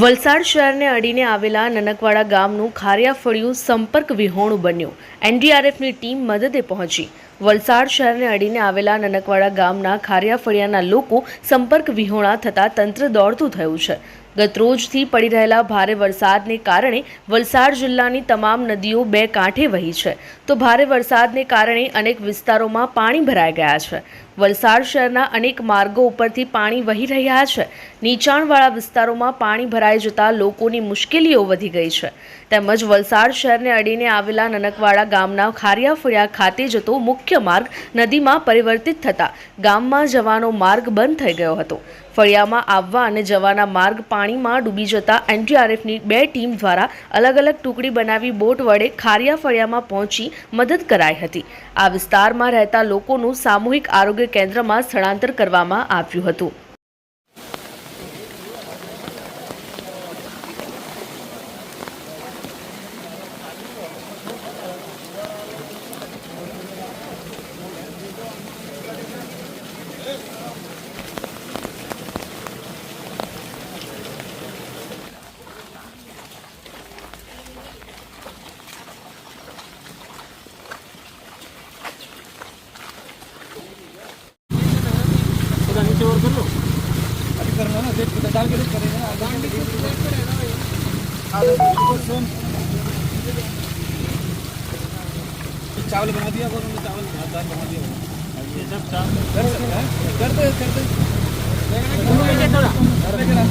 વલસાડ શહેરને અડીને આવેલા નનકવાડા ગામનું ખારિયા ફળિયું સંપર્ક વિહોણું બન્યું. એનડીઆરએફની ટીમ મદદે પહોંચી. વલસાડ શહેરને અડીને આવેલા નનકવાડા ગામના ખારિયા ફળિયાના લોકો સંપર્ક વિહોણા થતાં તંત્ર દોડતું થયું છે. ગતરોજથી પડી રહેલા ભારે વરસાદને કારણે વલસાડ જિલ્લાની તમામ નદીઓ બે કાંઠે વહી છે. તો ભારે વરસાદને કારણે અનેક વિસ્તારોમાં પાણી ભરાઈ ગયા છે. વલસાડ શહેરના અનેક માર્ગો ઉપરથી પાણી વહી રહ્યા છે. નીચાણવાળા વિસ્તારોમાં પાણી ભરાઈ જતા લોકોની મુશ્કેલીઓ વધી ગઈ છે. તેમજ વલસાડ શહેરને અડીને આવેલા નનકવાડા ગામના ખારિયા ફળિયા ખાતે જતો મુખ્ય માર્ગ નદીમાં પરિવર્તિત થતાં ગામમાં જવાનો માર્ગ બંધ થઈ ગયો હતો. ફળિયામાં આવવા અને જવાના માર્ગ પાણીમાં ડૂબી જતા એનડીઆરએફની બે ટીમ દ્વારા અલગ અલગ ટુકડી બનાવી બોટ વડે ખારિયા ફળિયામાં પહોંચી મદદ કરાઈ હતી. આ વિસ્તારમાં રહેતા લોકોનું સામૂહિક આરોગ્ય કેન્દ્રમાં સ્થળાંતર કરવામાં આવ્યું હતું. थोड़ा नीचे और कर लो अभी करना ना देख डाल के देख करेंगे ना चावल बना दिया और उन्होंने चावल भात दाल बना दिया ये सब चावल कर सकते हैं कर दो कर दो